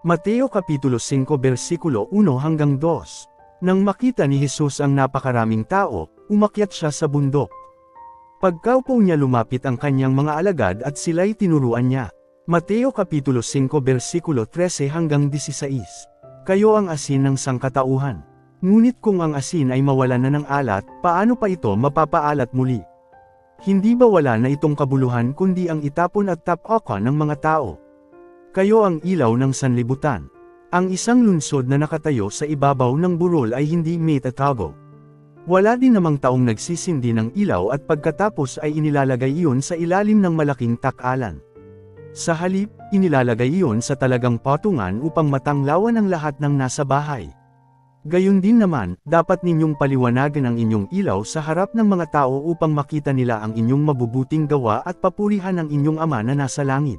Mateo Kapitulo 5 versikulo 1 hanggang 2. Nang makita ni Jesus ang napakaraming tao, umakyat siya sa bundok. Pagkaupo niya lumapit ang kanyang mga alagad at sila'y tinuruan niya. Mateo Kapitulo 5 versikulo 13 hanggang 16. Kayo ang asin ng sangkatauhan. Ngunit kung ang asin ay mawalan na ng alat, paano pa ito mapapaalat muli? Hindi ba wala na itong kabuluhan kundi ang itapon at tapaka ng mga tao? Kayo ang ilaw ng sanlibutan. Ang isang lunsod na nakatayo sa ibabaw ng burol ay hindi may tatago. Wala din namang taong nagsisindi ng ilaw at pagkatapos ay inilalagay iyon sa ilalim ng malaking takalan. Sa halip, inilalagay iyon sa talagang patungan upang matanglawan ang lahat ng nasa bahay. Gayun din naman, dapat ninyong paliwanagan ang inyong ilaw sa harap ng mga tao upang makita nila ang inyong mabubuting gawa at papurihan ang inyong ama na nasa langit.